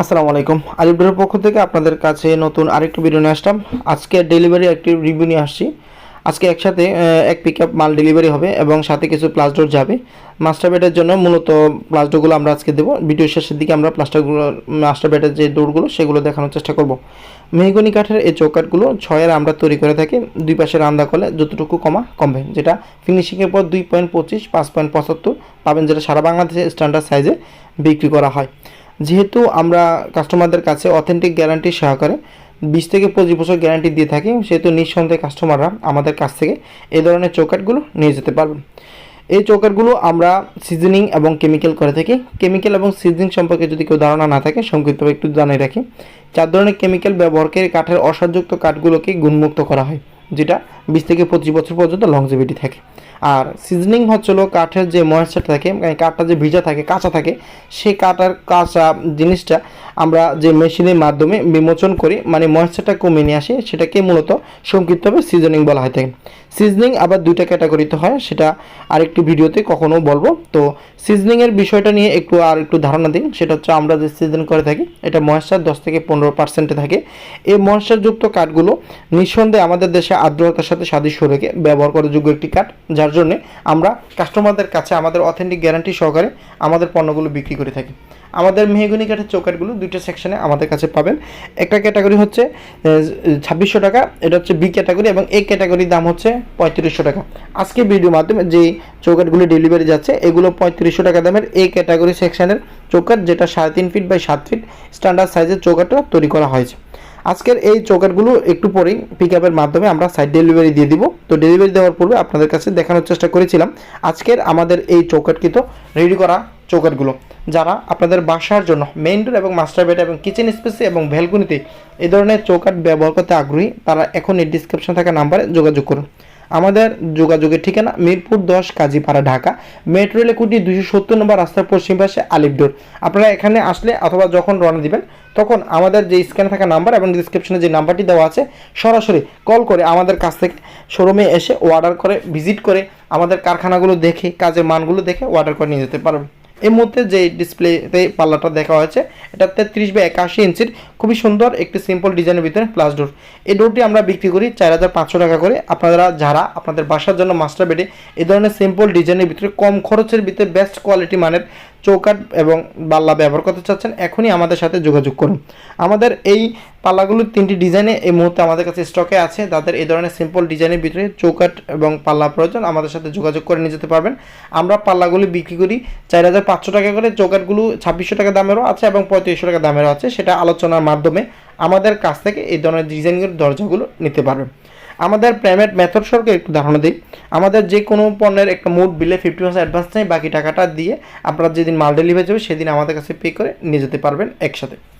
আসসালামু আলাইকুম। আলিপুরের পক্ষ থেকে আপনাদের কাছে নতুন আরেকটি ভিডিও নিয়ে আসলাম। আজকে ডেলিভারি একটি রিভিউ নিয়ে আসছি। আজকে একসাথে এক পিক মাল ডেলিভারি হবে এবং সাথে কিছু প্লাস্টর যাবে। মাস্টার বেডের জন্য মূলত প্লাস্টরগুলো আমরা আজকে দেবো। ভিডিও শেষের দিকে আমরা প্লাস্টারগুলো মাস্টার বেডের যে ডোরগুলো সেগুলো দেখানোর চেষ্টা করব। মেহগনি কাঠের এই চৌকাটগুলো ছয়ের আমরা তৈরি করে থাকি। দুই পাশে রান্দা করলে যতটুকু কমা, কমবে। যেটা ফিনিশিংয়ের পর দুই পয়েন্ট পঁচিশ, পাঁচ পয়েন্ট পঁচাত্তর পাবেন যেটা সারা বাংলাদেশে স্ট্যান্ডার্ড সাইজে বিক্রি করা হয়। যেহেতু আমরা কাস্টমারদের কাছে অথেন্টিক গ্যারান্টি সহকারে বিশ থেকে পঁচিশ বছর গ্যারান্টি দিয়ে থাকি, সেহেতু নিঃসন্দেহে কাস্টমাররা আমাদের কাছ থেকে এই ধরনের চৌকাটগুলো নিয়ে যেতে পারবেন। এই চৌকাটগুলো আমরা সিজনিং এবং কেমিক্যাল করে থাকি। কেমিক্যাল এবং সিজনিং সম্পর্কে যদি কেউ ধারণা না থাকে, সংক্ষিপ্তভাবে একটু জানিয়ে রাখি। চার ধরনের কেমিক্যাল ব্যবহারকারী কাঠের অসারযুক্ত কাঠগুলোকে গুণমুক্ত করা হয়, যেটা বিশ থেকে পঁচিশ বছর পর্যন্ত লংজিভিটি থাকে। আর সিজনিং হচ্ছিল কাঠের যে ময়েশ্চার থাকে মানে কাঠটা যে ভিজা থাকে, কাঁচা থাকে, সেই কাটার কাঁচা জিনিসটা আমরা যে মেশিনের মাধ্যমে বিমোচন করি মানে ময়েশ্চারটা কমে নিয়ে আসি, সেটাকে মূলত সংক্ষিপ্তভাবে সিজনিং বলা হয় থাকে। সিজনিং আবার দুইটা ক্যাটাগরিতে হয়, সেটা আরেকটি ভিডিওতে কখনো বলব। তো সিজনিংয়ের বিষয়টা নিয়ে একটু আর একটু ধারণা দিন, সেটা হচ্ছে আমরা যে সিজন করে থাকি, এটা ময়েশ্চার দশ থেকে পনেরো পার্সেন্টে থাকে। এই ময়েশ্চারযুক্ত কাঠগুলো নিঃসন্দেহে আমাদের দেশে আর্দ্রতার সাথে সাদৃশ্য রেখে ব্যবহার করার যোগ্য একটি কাঠ যার জন্য আমরা কাস্টমারদের কাছে আমাদের অথেন্টিক গ্যারান্টি সহকারে আমাদের পণ্যগুলো বিক্রি করে থাকি। আমাদের মেহগুনি কাঠের চৌকাটগুলো দুইটা সেকশনে আমাদের কাছে পাবেন। একটা ক্যাটাগরি হচ্ছে ছাব্বিশশো টাকা, এটা হচ্ছে বি ক্যাটাগরি এবং এ ক্যাটাগরির দাম হচ্ছে পঁয়ত্রিশশো টাকা। আজকে ভিডিওর মাধ্যমে যে চৌকাটগুলো ডেলিভারি যাচ্ছে, এগুলো পঁয়ত্রিশশো টাকা দামের এ ক্যাটাগরি সেকশনের চৌকাট যেটা সাড়ে তিন ফিট বাই সাত ফিট স্ট্যান্ডার্ড সাইজের চৌকাটটা তৈরি করা হয়েছে। আজকের এই চৌকাটগুলো একটু পরেই পিক আপের মাধ্যমে আমরা সাইড ডেলিভারি দিয়ে দিব। তো ডেলিভারি দেওয়ার পূর্বে আপনাদের কাছে দেখানোর চেষ্টা করেছিলাম, আজকের আমাদের এই চৌকাটকৃত রেডি করা চৌকাটগুলো। যারা আপনাদের বাসার জন্য মেইন ডোর এবং মাস্টার বেড এবং কিচেন স্পেসে এবং ভ্যালকুনিতে এই ধরনের চৌকাট ব্যবহার করতে আগ্রহী, তারা এখন এই ডিসক্রিপশন থাকা নাম্বারে যোগাযোগ করুন। আমাদের যোগাযোগের ঠিকানা মিরপুর দশ, কাজীপাড়া, ঢাকা। মেট্রো রেলে কুটি দুশো সত্তর নম্বর রাস্তার পশ্চিম পাশে আলিপডোর আপনারা এখানে আসলে অথবা যখন রওনা দিবেন, তখন আমাদের যে স্ক্যানে থাকা নাম্বার এবং ডিসক্রিপশনে যে নাম্বারটি দেওয়া আছে, সরাসরি কল করে আমাদের কাছ থেকে শোরুমে এসে অর্ডার করে ভিজিট করে আমাদের কারখানাগুলো দেখে, কাজের মানগুলো দেখে অর্ডার করে নিয়ে যেতে পারবেন। এই মধ্যে যে ডিসপ্লেতে পাল্লাটা দেখা হয়েছে, এটা তেত্রিশ বা একাশি ইঞ্চির খুবই সুন্দর একটি সিম্পল ডিজাইনের ভিতরে প্লাস ডোর এই ডোরটি আমরা বিক্রি করি চার হাজার পাঁচশো টাকা করে। আপনারা যারা আপনাদের বাসার জন্য মাস্টার বেডে এই ধরনের সিম্পল ডিজাইনের ভিতরে কম খরচের ভিতরে বেস্ট কোয়ালিটি মানের চৌকাট এবং বাল্লা ব্যবহার করতে চাচ্ছেন, এখনই আমাদের সাথে যোগাযোগ করুন। আমাদের এই পাল্লাগুলোর তিনটি ডিজাইনে এই মুহূর্তে আমাদের কাছে স্টকে আছে। তাদের এই ধরনের সিম্পল ডিজাইনের ভিতরে চৌকাট এবং পাল্লা প্রয়োজন, আমাদের সাথে যোগাযোগ করে নিয়ে যেতে পারবেন। আমরা পাল্লাগুলি বিক্রি করি চার হাজার পাঁচশো টাকা করে চৌকাটগুলো ছাব্বিশশো টাকা দামেরও আছে এবং পঁয়ত্রিশশো টাকা দামেরও আছে, সেটা আলোচনার মাধ্যমে আমাদের কাছ থেকে এই ধরনের ডিজাইনগুলো দরজাগুলো নিতে পারবেন। আমাদের পেমেন্ট মেথড সরকে একটু ধারণা দিই। আমাদের যে কোনো পণ্যের একটা মোট বিলে ফিফটি পার্সেন্ট অ্যাডভান্স নেই, বাকি টাকাটা দিয়ে আপনারা যেদিন মাল ডেলিভারি যাবে, সেদিন আমাদের কাছে পে করে নিয়ে যেতে পারবেন একসাথে।